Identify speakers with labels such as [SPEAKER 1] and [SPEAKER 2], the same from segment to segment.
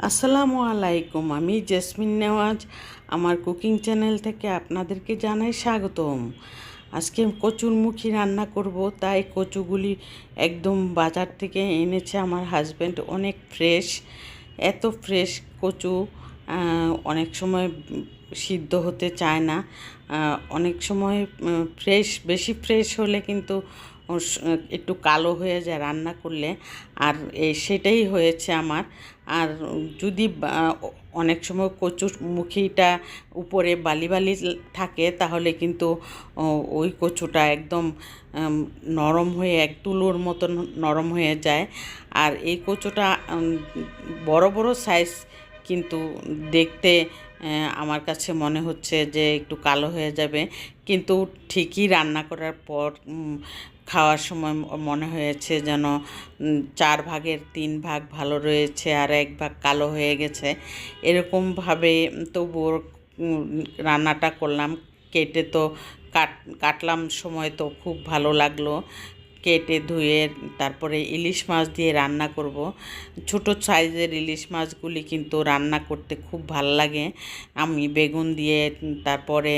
[SPEAKER 1] আসসালামু আলাইকুম, আমি জেসমিন নেওয়াজ। আমার কুকিং চ্যানেল থেকে আপনাদেরকে জানাই স্বাগতম। আজকে কচুরমুখী রান্না করব, তাই কচুগুলি একদম বাজার থেকে এনেছে আমার হাজব্যান্ড, অনেক ফ্রেশ। এত ফ্রেশ কচু অনেক সময় সিদ্ধ হতে চায় না। অনেক সময় ফ্রেশ, বেশি ফ্রেশ হলে কিন্তু একটু কালো হয়ে যায় রান্না করলে। আর এই সেটাই হয়েছে আমার। আর যদি অনেক সময় কচুর মুখিটা উপরে বালি বালি থাকে, তাহলে কিন্তু ওই কচুটা একদম নরম হয়ে, এক তুলোর মতন নরম হয়ে যায়। আর এই কচুটা বড় বড় সাইজ কিন্তু দেখতে আমার কাছে মনে হচ্ছে যে একটু কালো হয়ে যাবে। কিন্তু ঠিকই রান্না করার পর খাওয়ার সময় মনে হয়েছে যেন চার ভাগের তিন ভাগ ভালো রয়েছে আর এক ভাগ কালো হয়ে গেছে। এরকমভাবে তবুও রান্নাটা করলাম। কেটে তো কাট, কাটলাম সময় তো খুব ভালো লাগল। কেটে ধুয়ে তারপরে ইলিশ মাছ দিয়ে রান্না করব। ছোট সাইজের ইলিশ মাছগুলি কিন্তু রান্না করতে খুব ভালো লাগে। আমি বেগুন দিয়ে তারপরে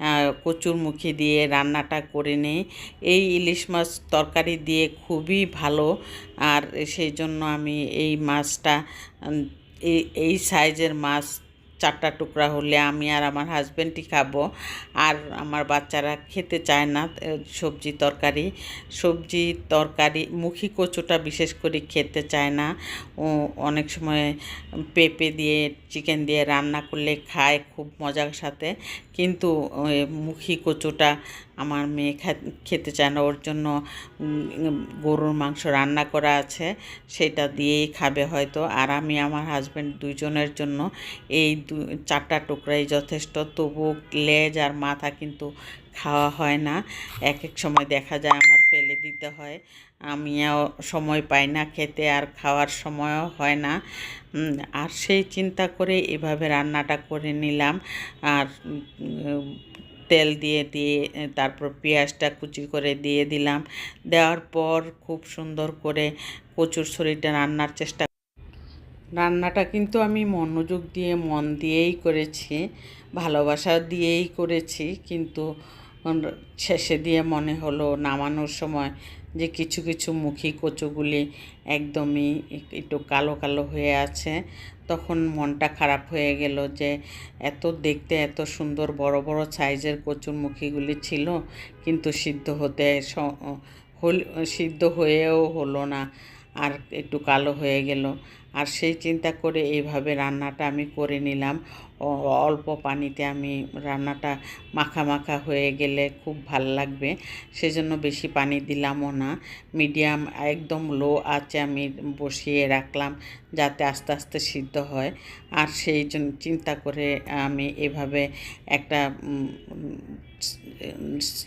[SPEAKER 1] আহ, কচুরমুখী দিয়ে রান্নাটা করে নিই। এই ইলিশ মাছ তরকারি দিয়ে খুবই ভালো। আর সেই জন্য আমি এই মাছটা এই সাইজের মাছ চারটা টুকরা হলে আমি আর আমার হাজব্যান্ডই খাব। আর আমার বাচ্চারা খেতে চায় না সবজি তরকারি। সবজি তরকারি, মুখী কচুটা বিশেষ করে খেতে চায় না। ও অনেক সময় পেঁপে দিয়ে চিকেন দিয়ে রান্না করলে খায় খুব মজার সাথে। কিন্তু মুখী কচুটা আমার মেয়ে খেতে চায় না, ওর জন্য গরুর মাংস রান্না করা আছে, সেটা দিয়েই খাবে হয়তো। আর আমি আমার হাজব্যান্ড দুজনের জন্য এই দু, চারটা টুকরাই যথেষ্ট তবু লেজ আর মাথা কিন্তু খাওয়া হয় না। এক এক সময় দেখা যায় আমার ফেলে দিতে হয়। আমিও সময় পাই না খেতে, আর খাওয়ার সময়ও হয় না। আর সেই চিন্তা করে এভাবে রান্নাটা করে নিলাম। আর তেল দিয়ে দিয়ে তারপর পেঁয়াজটা কুচি করে দিয়ে দিলাম। দেওয়ার পর খুব সুন্দর করে কচুর ছড়িটা রান্নার চেষ্টা রান্নাটা কিন্তু আমি মনোযোগ দিয়ে, মন দিয়েই করেছি, ভালোবাসা দিয়েই করেছি, কিন্তু শেষে দিয়ে মনে হলো নামানোর সময় যে কিছু কিছু মুখী কচুগুলি একদমই একটু কালো কালো হয়ে আছে। তখন মনটা খারাপ হয়ে গেল যে, এত দেখতে এত সুন্দর বড় বড় সাইজের কচুরমুখীগুলি ছিল, কিন্তু সিদ্ধ হতে সিদ্ধ হয়েও হলো না, আর একটু কালো হয়ে গেল। আর সেই চিন্তা করে এইভাবে রান্নাটা আমি করে নিলাম। অল্প পানিতে আমি রান্নাটা মাখা মাখা হয়ে গেলে খুব ভালো লাগবে। সেজন্য বেশি পানি দিলামও না। মিডিয়াম একদম লো আঁচে আমি বসিয়ে রাখলাম যাতে আস্তে আস্তে সিদ্ধ হয়। আর সেই জন্য চিন্তা করে আমি এভাবে একটা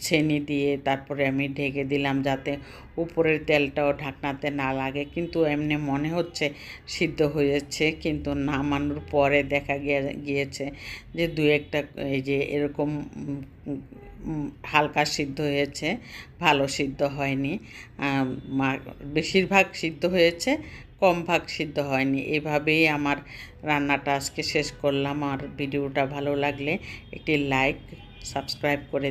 [SPEAKER 1] ছেনি দিয়ে তারপরে আমি ঢেকে দিলাম যাতে উপরের তেলটাও ঢাকনাতে না লাগে। কিন্তু এমনি মনে হচ্ছে সিদ্ধ হয়েছে, কিন্তু নামানোর পরে দেখা গিয়ে- গিয়েছে যে দু একটা, এই যে এরকম হালকা সিদ্ধ হয়েছে, ভালো সিদ্ধ হয়নি। বেশিরভাগ সিদ্ধ হয়েছে, কম ভাগ সিদ্ধ হয়নি। এভাবেই আমার রান্নাটা আজকে শেষ করলাম। আর ভিডিওটা ভালো লাগলে একটি লাইক, সাবস্ক্রাইব করে